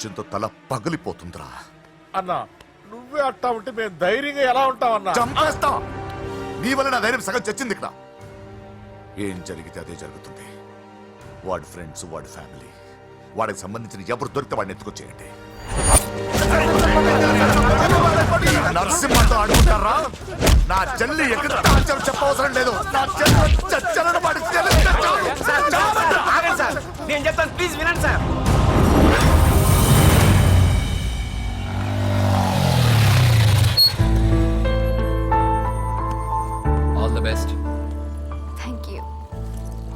టెన్షన్తో తల పగిలిపోతుందిరా. అన్నా నువ్వే అట్టా ఉంటే మేము ధైర్యంగా ఎలా ఉంటామన్నా చంపేస్తా! నీ వల్ల నా ధైర్యం సగం చచ్చింది ఇక్కడ. ఏం జరిగితే అదే జరుగుతుంది. వాడి ఫ్రెండ్స్ వాడి ఫ్యామిలీ వాడికి సంబంధించిన ఎవరు దొరికితే వాడిని ఎత్తుకొచ్చేయండి నరసింహతో ఆడుకుంటారా? నా చెల్లి ఎక్కడ దాచారో చెప్పవసరం లేదు. నా చెల్లి చచ్చలను వాడి నేను చెప్తాను ప్లీజ్ వినండి sir.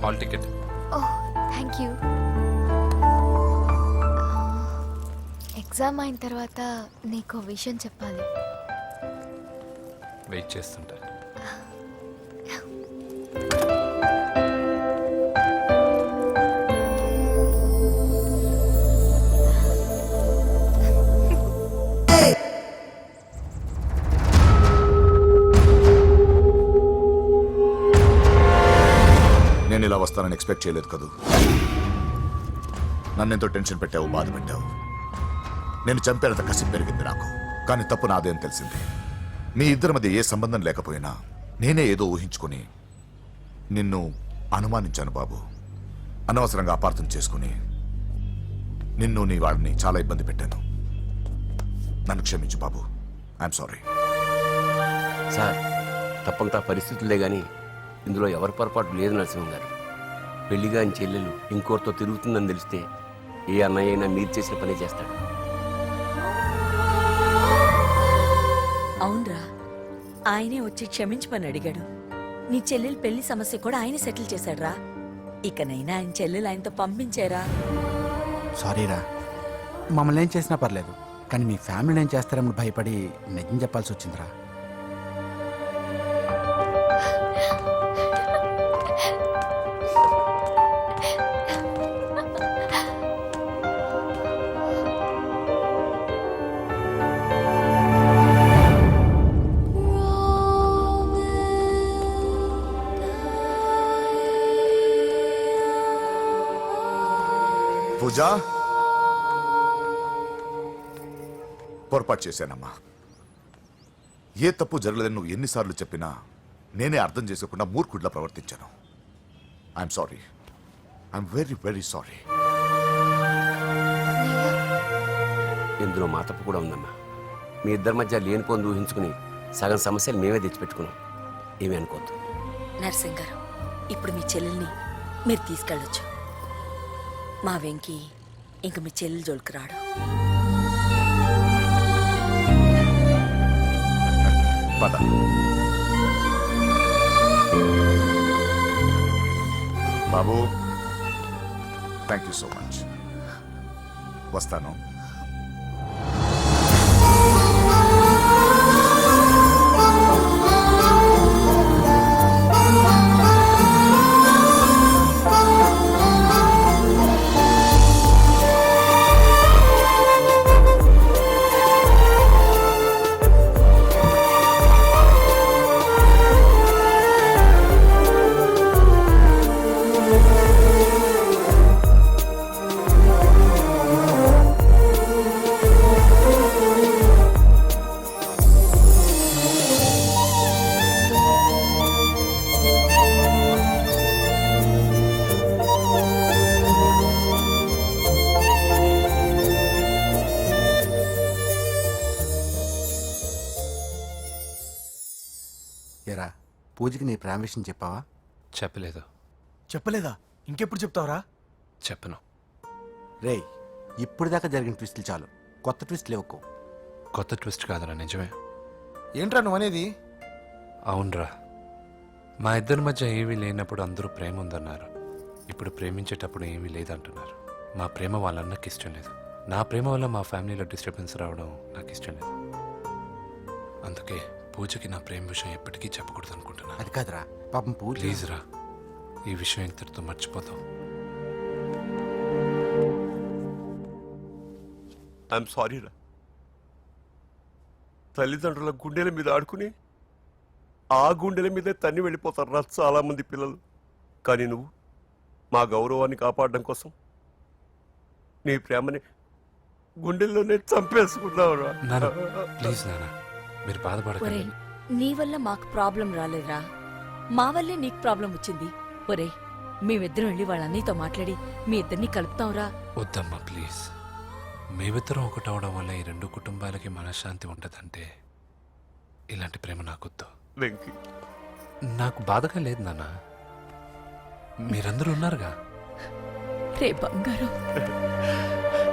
Hall ticket oh thank you exam అయిన తర్వాత నీకు విషయం చెప్పాలి. వెయిట్ చేస్తుంటాను నేను ఇలా వస్తానని ఎక్స్పెక్ట్ చేయలేదు కదూ. నన్నెంతో టెన్షన్ పెట్టావు బాధ పెట్టావు. నేను చంపేనంత కసి పెరిగింది నాకు. కానీ తప్పు నాదేం తెలిసింది. మీ ఇద్దరి మధ్య ఏ సంబంధం లేకపోయినా నేనే ఏదో ఊహించుకుని నిన్ను అనుమానించాను బాబు. అనవసరంగా అపార్థం చేసుకుని నిన్ను నీ వాడిని చాలా ఇబ్బంది పెట్టాను. నన్ను క్షమించు బాబు. ఐఎమ్ సారీ సార్ తప్పంతా పరిస్థితులే కానీ ఇందులో ఎవరి పొరపాటు లేదు నరసింహం గారు పెళ్ళి కాని చెల్లెలు ఇంకోరితో తిరుగుతుందని తెలిస్తే ఏ అన్నయ్య అయినా మీరు చేసిన పనే చేస్తాడు. అవునరా ఆయనే వచ్చి క్షమించమని అడిగాడు. నీ చెల్లెలు పెళ్ళి సమస్య కూడా ఆయన సెటిల్ చేశాడ్రా. ఇకనైనా ఆయన చెల్లెలు ఆయనతో పంపించారా? సారీరా మమ్మల్ని ఏం చేసినా పర్లేదు కానీ మీ ఫ్యామిలీని ఏం చేస్తారని భయపడి నిజం చెప్పాల్సి వచ్చిందిరా. పూజ. పొరపాటు చేశానమ్మా. ఏ తప్పు జరగలేదని నువ్వు ఎన్నిసార్లు చెప్పినా నేనే అర్థం చేసుకోకుండా మూర్ఖుడిలా ప్రవర్తించాను. I'm sorry I'm very very sorry ఇందులో మా తప్పు కూడా ఉందమ్మా. మీ ఇద్దరి మధ్య లేనిపోని ఊహించుకుని సగం సమస్యలు మేమే తెచ్చిపెట్టుకున్నాం. ఏమీ అనుకోవద్దు. నర్సింగ్ గారు ఇప్పుడు మీ చెల్లెల్ని మీరు తీసుకెళ్ళొచ్చు. మా వెంకీ ఇంక మీ చెల్లెలు జోలికి రాడు. పద. బాబు థ్యాంక్ యూ సో మచ్ వస్తాను. పూజకి నీ ప్రేమ విషయం చెప్పావా? చెప్పలేదు. చెప్పలేదా? ఇంకెప్పుడు చెప్తావురా? చెప్పను. రేయ్ ఇప్పుడు దాకా జరిగిన ట్విస్టులు చాలు. కొత్త ట్విస్ట్ లేవుకో. కొత్త ట్విస్ట్ కాదురా నిజమే. ఏంట్రా నువ్వు అనేది? అవునరా. మా ఇద్దరి మధ్య ఏమీ లేనప్పుడు అందరూ ప్రేమ ఉందన్నారు. ఇప్పుడు ప్రేమించేటప్పుడు ఏమీ లేదంటున్నారు. మా ప్రేమ వాళ్ళన్నకి ఇష్టం లేదు. నా ప్రేమ వల్ల మా ఫ్యామిలీలో డిస్టర్బెన్స్ రావడం నాకు ఇష్టం లేదు. అందుకే పూజకి నా ప్రేమ విషయం ఎప్పటికీ చెప్పకూడదు అనుకుంటున్నాను అది కాదురా. పాపం పూజ. ప్లీజ్ రా. ఈ విషయం ఇంతటితో మర్చిపోతాం. ఐఎమ్ సారీ రా. తల్లిదండ్రుల గుండెల మీద ఆడుకుని ఆ గుండెల మీదే తన్ని వెళ్ళిపోతారు రా చాలా మంది పిల్లలు. కానీ నువ్వు మా గౌరవాన్ని కాపాడడం కోసం నీ ప్రేమని గుండెల్లోనే చంపేసుకున్నావురా. నాన్న ప్లీజ్ నాన్న. మీరు బాధపడకండి. నీ వల్ల మాకు ప్రాబ్లం రాలేదురా. మా వల్లే నీకు ప్రాబ్లం వచ్చింది. ఒరే మేమిద్దరం వెళ్ళి వాళ్ళ అన్నయ్యతో మాట్లాడి మీ ఇద్దరిని కలుపుతాంరా. వద్దమ్మా ప్లీజ్. మేమిద్దరం ఒకటవడం వల్ల ఈ రెండు కుటుంబాలకి మనశ్శాంతి ఉండదంటే ఇలాంటి ప్రేమ నాకొద్దు. వెంకీ. నాకు బాధగా లేదు నాన్న. మీరందరూ ఉన్నారుగా? రే బంగారం.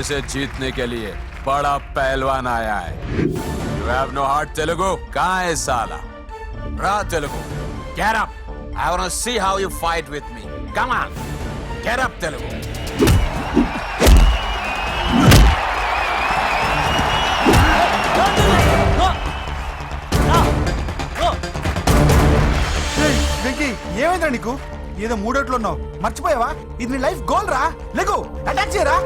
मेरे से जीतने के लिए बड़ा पहलवान आया है you have no heart Telugu कहाँ है साला रा Telugu get up I want to see how you fight with me come on get up Telugu Venky ఏమైందా నీకు ఏదో మూడోట్లో ఉన్నావు మర్చిపోయావా? ఇది నీ లైఫ్ గోల్ రా లేకు అటాక్ చేయరా?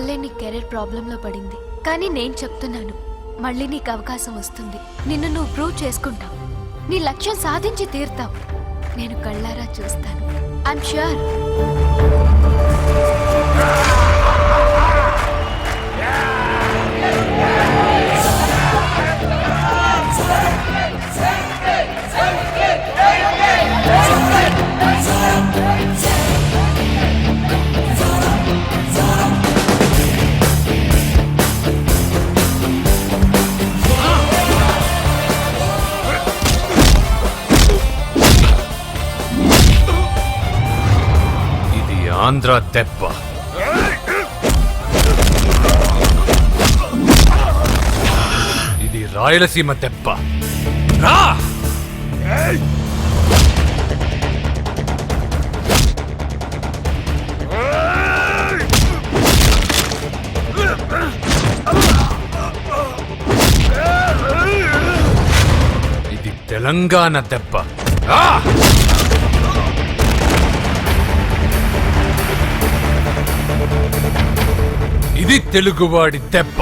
వల్లే నీ కెరీర్ ప్రాబ్లంలో పడింది. కానీ నేను చెప్తున్నాను మళ్ళీ నీకు అవకాశం వస్తుంది. నిన్ను నువ్వు ప్రూవ్ చేసుకుంటావు. నీ లక్ష్యం సాధించి తీరుతావు. నేను కళ్ళారా చూస్తాను. ఐఎమ్ ష్యూర్ ఆంధ్ర దెబ్బ ఇది రాయలసీమ దెబ్బ రా! ఇది తెలంగాణ దెబ్బ ఇది తెలుగువాడి దెబ్బ!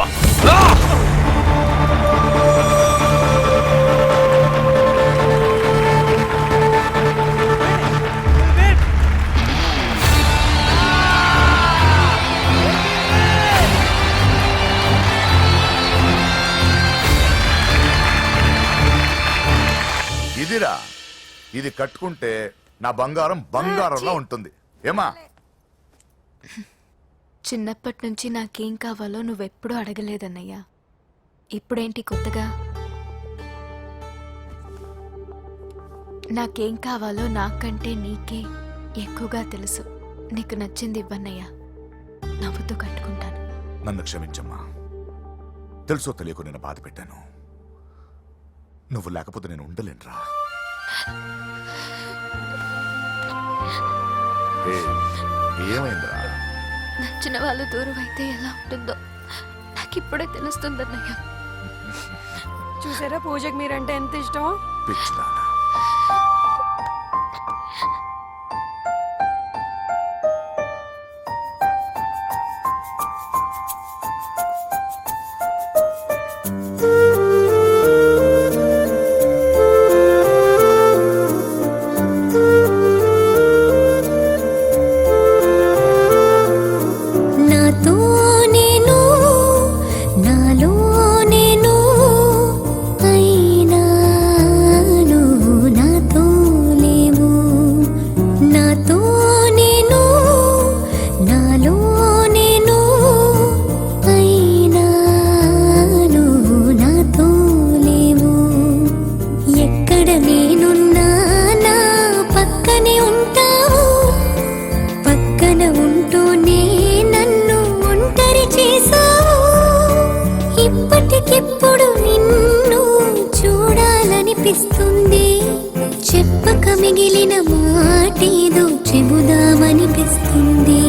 ఇదిరా ఇది కట్టుకుంటే నా బంగారం బంగారంలో ఉంటుంది. ఏమా? చిన్నప్పటి నుంచి నాకేం కావాలో నువ్వెప్పుడూ అడగలేదన్నయ్యా. ఇప్పుడేంటి కొత్తగా? నాకేం కావాలో నాకంటే నీకే ఎక్కువగా తెలుసు. నీకు నచ్చింది ఇవ్వన్నయ్యా. నవ్వుతూ కట్టుకుంటాను. నన్ను క్షమించమ్మా. తెలుసో తెలియకు నేను బాధ పెట్టాను. నువ్వు లేకపోతే నేను ఉండలేనురా. ఏ, ఏమైందిరా? నచ్చిన వాళ్ళు దూరం అయితే ఎలా ఉంటుందో నాకు ఇప్పుడే తెలుస్తుందన్నయ్య. చూసారా పూజకి మీరంటే ఎంత ఇష్టమో పిచ్చిదానా చేస్తుంది చెప్పక మిగిలిన మాటేదో చెబుదామనిపిస్తుంది.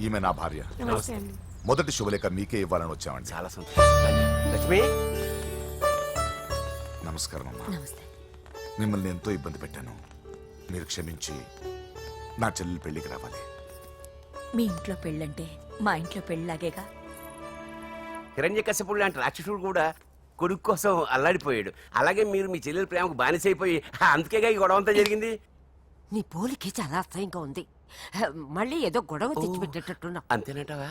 ఈమె నా భార్య. మొదటి శుభలేఖ మీకే ఇవ్వాలని వచ్చామండి. చాలా సంతోషం. లక్ష్మి. నమస్కారం అమ్మా. నమస్తే. మిమ్మల్ని ఎంతో ఇబ్బంది పెట్టాను. మీరు క్షమించి నా చెల్లెలు పెళ్ళికి రావాలి. మీ ఇంట్లో పెళ్ళంటే మా ఇంట్లో పెళ్ళలాగేగా? హిరణ్య కశ్యపుడు లాంటి రాక్షసుడు కూడా కొడుకు కోసం అల్లాడిపోయాడు. అలాగే మీరు మీ చెల్లెల ప్రేమకు బానిసైపోయి అందుకేగా ఈ గొడవ అంతా జరిగింది? నీ పోలికి చాలా అసహ్యంగా ఉంది. మళ్ళీ ఏదో గొడవ తెచ్చిపెట్టేటట్టున్నా అంతేనంటావా?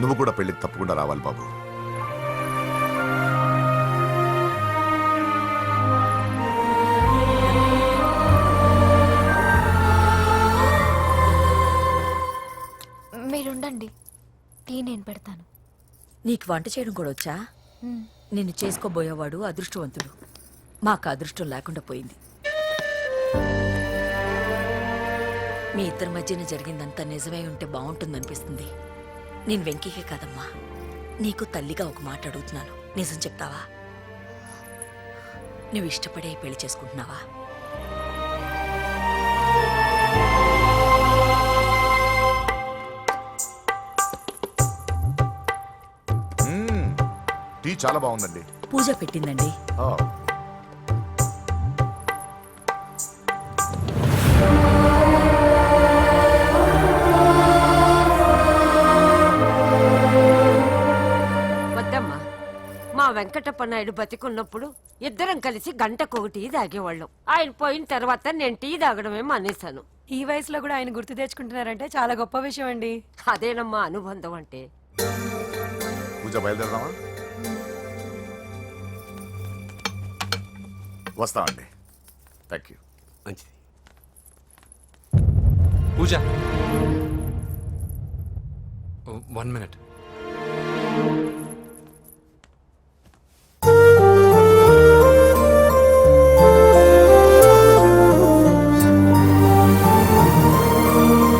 నువ్వు కూడా పెళ్ళికి తప్పకుండా రావాలి బాబు. మీరుండండి. టీ నేను పెడతాను. నీకు వంట చేయడం కూడా వచ్చా? నిన్ను చేసుకోబోయేవాడు అదృష్టవంతుడు. మాకు అదృష్టం లేకుండా పోయింది. మీ ఇద్దరి మధ్యన జరిగిందంతా నిజమై ఉంటే బాగుంటుందనిపిస్తుంది. నేను వెంకీకే కాదమ్మా. నీకు తల్లిగా ఒక మాట అడుగుతున్నాను. నిజం చెప్తావా? నువ్వు ఇష్టపడే పెళ్ళి చేసుకుంటున్నావా. టీ చాలా బాగుందండి. పూజ పెట్టిందండి. వెంకటప్ప నాయుడు బతికున్నప్పుడు ఇద్దరం కలిసి గంటకొక టీ తాగేవాళ్ళం. ఆయన పోయిన తర్వాత నేను టీ తాగడమే మానేశాను. ఈ వయసులో కూడా ఆయన గుర్తు తెచ్చుకుంటున్నారంటే చాలా గొప్ప విషయం అండి. అదేనమ్మా అనుబంధం అంటే. పూజ బయలుదేరదామా? వస్తామండి థ్యాంక్ యూ మంచిది. పూజ. One minute.